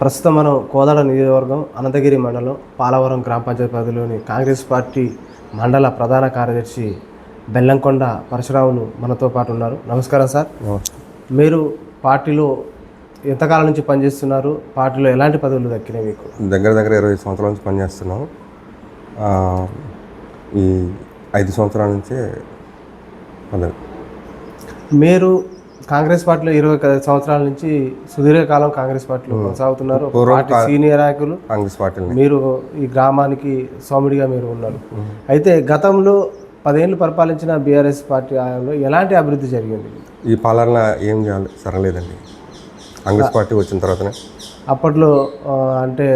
ప్రస్తుతం మనం కోదాడ నియోజకవర్గం అనంతగిరి మండలం పాలవరం గ్రామ పంచాయతీ పరిధిలోని కాంగ్రెస్ పార్టీ మండల ప్రధాన కార్యదర్శి బెల్లంకొండ పరశురాములు మనతో పాటు ఉన్నారు. నమస్కారం సార్. మీరు పార్టీలో ఎంతకాలం నుంచి పనిచేస్తున్నారు? పార్టీలో ఎలాంటి పదవులు దక్కినాయి మీకు? దగ్గర దగ్గర ఇరవై సంవత్సరాల నుంచి పనిచేస్తున్నాం. ఈ ఐదు సంవత్సరాల నుంచే అదే మీరు కాంగ్రెస్ పార్టీలో ఇరవై సంవత్సరాల నుంచి సుదీర్ఘకాలం కాంగ్రెస్ పార్టీలో కొనసాగుతున్నారు. పార్టీ సీనియర్ నాయకులు. కాంగ్రెస్ పార్టీని. మీరు ఈ గ్రామానికి సౌమిడిగా మీరు ఉన్నారు. అయితే గతంలో పదేళ్ళు పరిపాలించిన బీఆర్ఎస్ పార్టీ హయాంలో ఎలాంటి అభివృద్ధి జరిగింది? ఈ పాలన ఏం చేయాలి? సరలేదండి. కాంగ్రెస్ పార్టీ వచ్చిన తర్వాతనే. అప్పట్లో అంటే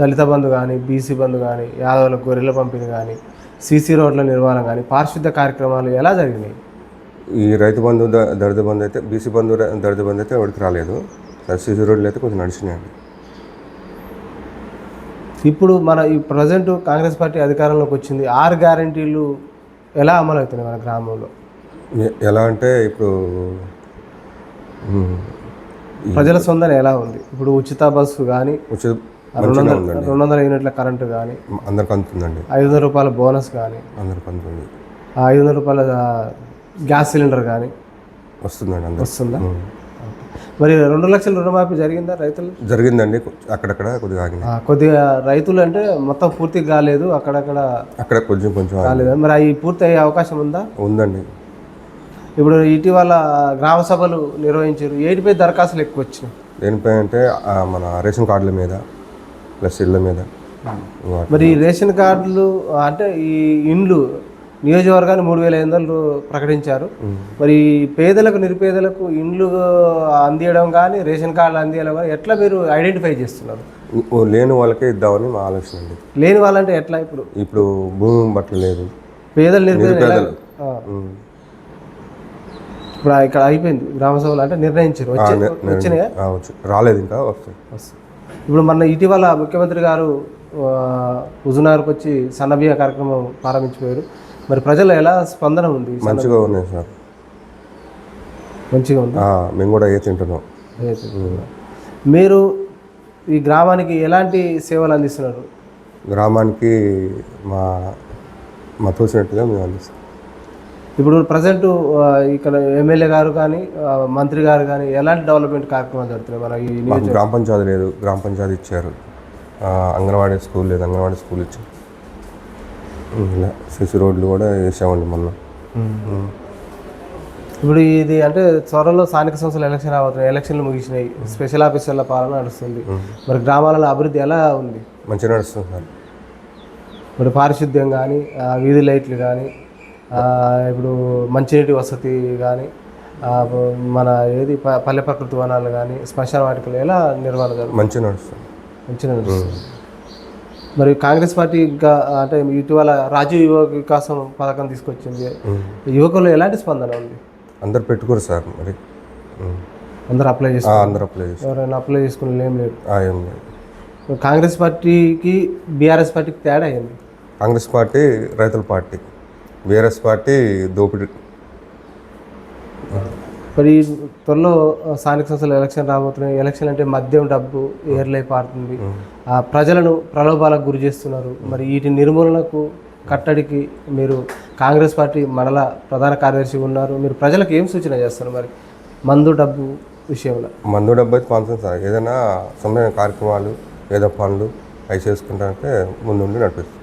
దళిత బంధు కానీ బీసీ బంధు కానీ యాదవులకు గొర్రెల పంపిణీ కానీ సీసీ రోడ్ల నిర్వహణ కానీ పారిశుద్ధ కార్యక్రమాలు ఎలా జరిగినాయి? ఈ రైతు బంధు ద- దళిత బంధు అయితే బీసీ బంధు దళిత బంధు అయితే ఎవరికి రాలేదు. సీసీ రోడ్లు అయితే కొంచెం నడిచినాయండి ఇప్పుడు మన ఈ ప్రజెంట్ కాంగ్రెస్ పార్టీ అధికారంలోకి వచ్చింది ఆరు గ్యారంటీలు ఎలా అమలు అవుతున్నాయి మన గ్రామంలో? ఎలా అంటే ఇప్పుడు ప్రజల స్పందన ఎలా ఉంది? ఇప్పుడు ఉచిత బస్సు కానీ ఉచిత రెండు వందల రెండు వందల యూనిట్ల కరెంటు కానీ అందరికి అందుతుందండి. ఐదు వందల రూపాయల బోనస్ కానీ అందరికి అందుతుంది. ఐదు వందల రూపాయల గ్యాస్ సిలిండర్ కానీ వస్తుందండి వస్తుందా? మరి రెండు లక్షల రుణమాఫీ జరిగిందా రైతులు? జరిగిందండి అక్కడక్కడ కొద్దిగా ఆగింది. కొద్దిగా రైతులు అంటే మొత్తం పూర్తిగా కాలేదు అక్కడక్కడ అక్కడ కొంచెం కొంచెం. కాలేదు? మరి అవి పూర్తి అయ్యే అవకాశం ఉందా? ఉందండి. ఇప్పుడు ఇటీవల గ్రామ సభలు నిర్వహించారు ఏటిపై దరఖాస్తులు ఎక్కువ వచ్చినాయి? దేనిపై అంటే మన రేషన్ కార్డుల మీద ప్లస్ ఇళ్ళ మీద. మరి రేషన్ కార్డులు అంటే ఈ ఇండ్లు నియోజకవర్గాన్ని మూడు వేల ఐదు వందలు ప్రకటించారు. మరి పేదలకు నిరుపేదలకు ఇండ్లు అందియడం కానీ రేషన్ కార్డులు అందియడం కానీ ఎట్లా మీరు ఐడెంటిఫై చేస్తున్నారు? లేని వాళ్ళకే ఇద్దామని మా ఆలోచన అండి. లేని వాళ్ళంటే ఎట్లా ఇప్పుడు? ఇప్పుడు భూమి బట్టలు లేదు. పేదలు నిరుపేదలు. ఇప్పుడు ఇక్కడ అయిపోయింది గ్రామ సభలు అంటే నిర్ణయించారు. వచ్చినాయా? రాలేదు ఇంకా వస్తాయి. ఇప్పుడు మన ఇటీవల ముఖ్యమంత్రి గారు హుజునార్కి వచ్చి సన్నబియ్య కార్యక్రమం ప్రారంభించిపోయారు. మరి ప్రజలు ఎలా స్పందన ఉంది మంచిగా ఉన్నాయి సార్. మంచిగా ఉంది? మేము కూడా ఏ తింటున్నాం. మీరు ఈ గ్రామానికి ఎలాంటి సేవలు అందిస్తున్నారు? గ్రామానికి మా మా తోచినట్టుగా మేము అందిస్తాం. ఇప్పుడు ప్రజెంట్ ఇక్కడ ఎమ్మెల్యే గారు కానీ మంత్రి గారు కానీ ఎలాంటి డెవలప్మెంట్ కార్యక్రమాలు జరుగుతున్నాయి మన ఈ గ్రామ పంచాయతీ లేదు. గ్రామ పంచాయతీ ఇచ్చారు. అంగన్వాడీ స్కూల్ లేదు. అంగన్వాడీ స్కూల్ ఇచ్చారు. ఇలా సిసి రోడ్లు కూడా వేసామండి మొన్న. ఇప్పుడు ఇది అంటే త్వరలో స్థానిక సంస్థల ఎలక్షన్ రాబోతున్నాయి. ఎలక్షన్లు ముగిసినాయి. స్పెషల్ ఆఫీసర్ల పాలన నడుస్తుంది. మరి గ్రామాలలో అభివృద్ధి ఎలా ఉంది? మంచిగా నడుస్తుంది సార్. మరి పారిశుద్ధ్యం కానీ వీధి లైట్లు కానీ ఆ, ఇప్పుడు మంచినీటి వసతి కానీ మన ఏది పల్లె ప్రకృతి వనాలు కానీ శ్మశాన వాటికలు ఎలా నిర్వహణ మంచిగా నడుస్తుంది. మంచిగా నడుస్తుంది. మరి కాంగ్రెస్ పార్టీ ఇంకా అంటే ఇటీవల రాజీవ్ యువ వికాసం పథకం తీసుకొచ్చింది. యువకులు ఎలాంటి స్పందన ఉంది? అందరు పెట్టుకోరు సార్ మరి. అందరూ అప్లై చేసుకున్నారు. అందరు అప్లై చేసి ఎవరైనా అప్లై చేసుకుని ఏం లేదు. ఏం లేదు. కాంగ్రెస్ పార్టీకి బీఆర్ఎస్ పార్టీకి తేడా అయింది కాంగ్రెస్ పార్టీ రైతుల పార్టీ బీఆర్ఎస్ పార్టీ దోపిడీ. మరి త్వరలో స్థానిక సంస్థల ఎలక్షన్ రాబోతున్నాయి. ఎలక్షన్ అంటే మద్యం డబ్బు ఏర్లై పారుతుంది ఆ ప్రజలను ప్రలోభాలకు గురి చేస్తున్నారు. మరి వీటి నిర్మూలనకు కట్టడికి మీరు కాంగ్రెస్ పార్టీ మండల ప్రధాన కార్యదర్శి ఉన్నారు. మీరు ప్రజలకు ఏం సూచన చేస్తారు మరి? మందు డబ్బు విషయంలో. మందు డబ్బు అయితే పంచుతాం సార్. ఏదైనా సమయ కార్యక్రమాలు ఏదో పనులు అవి చేసుకుంటానికి ముందుండి నడిపిస్తాం. మరి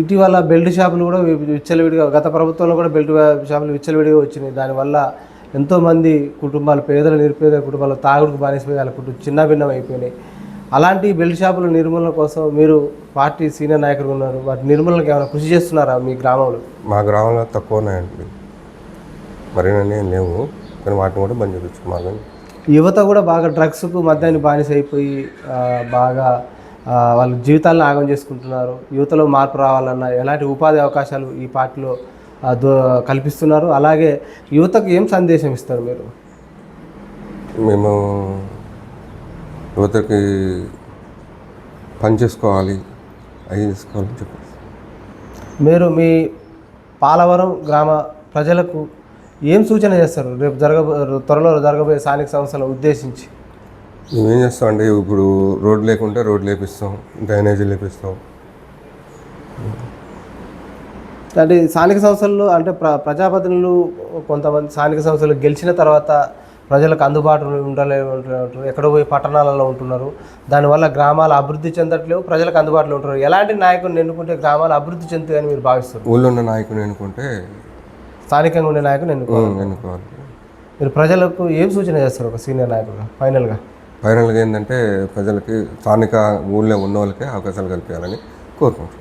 ఇటీవల బెల్ట్ షాపులు కూడా విచ్చలవిడిగా గత ప్రభుత్వంలో కూడా బెల్ట్ షాపులు విచ్చలవిడిగా వచ్చినాయి. దానివల్ల ఎంతోమంది కుటుంబాలు పేదల నిరుపేద కుటుంబాలు తాగుడుకు బానిసపోయి వాళ్ళ కుటుంబం చిన్న భిన్నం అయిపోయినాయి. అలాంటి బెల్ట్ షాపుల నిర్మూలన కోసం మీరు పార్టీ సీనియర్ నాయకులు ఉన్నారు. వాటి నిర్మూలనకు ఏమైనా కృషి చేస్తున్నారా మీ గ్రామంలో? మా గ్రామంలో తక్కువ ఉన్నాయండి ఏం లేవు. కానీ వాటిని కూడా బంద్ చేయించు మా కానీ యువత కూడా బాగా డ్రగ్స్కు మద్యాన్ని బానిస అయిపోయి బాగా వాళ్ళ జీవితాలను ఆగం చేసుకుంటున్నారు యువతలో మార్పు రావాలన్నా ఎలాంటి ఉపాధి అవకాశాలు ఈ పార్టీలో కల్పిస్తున్నారు? అలాగే యువతకు ఏం సందేశం ఇస్తారు మీరు? మేము యువతకి పని చేసుకోవాలి అవి చేసుకోవాలని చెప్పి మీరు మీ పాలవరం గ్రామ ప్రజలకు ఏం సూచన చేస్తారు? రేపు జరగబో త్వరలో జరగబోయే స్థానిక సంస్థలను ఉద్దేశించి. మేమేం చేస్తామండి ఇప్పుడు రోడ్ లేకుంటే రోడ్ లేపిస్తాం డ్రైనేజీ లేపిస్తాం. అంటే స్థానిక సంస్థల్లో అంటే ప్ర ప్రజాప్రతినిధులు కొంతమంది స్థానిక సంస్థలు గెలిచిన తర్వాత ప్రజలకు అందుబాటులో ఉండలే ఎక్కడో పోయి పట్టణాలలో ఉంటున్నారు. దానివల్ల గ్రామాలు అభివృద్ధి చెందట్లేవు ప్రజలకు అందుబాటులో ఉంటున్నారు. ఎలాంటి నాయకుడిని ఎన్నుకుంటే గ్రామాలు అభివృద్ధి చెందుతాయని మీరు భావిస్తారు ఊళ్ళో ఉన్న నాయకుని ఎన్నుకుంటే స్థానికంగా ఉండే నాయకుని ఎన్నుకోవాలి. ఎన్నుకోవాలి. మీరు ప్రజలకు ఏం సూచన చేస్తారు ఒక సీనియర్ నాయకుడుగా ఫైనల్గా. ఫైనల్గా ఏంటంటే ప్రజలకి స్థానిక ఊళ్ళో ఉన్న వాళ్ళకే అవకాశాలు కల్పించాలని కోరుకుంటున్నాను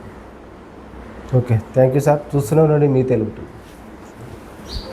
ఓకే థ్యాంక్ యూ సార్. చూస్తూనే ఉండండి మీ తెలుగు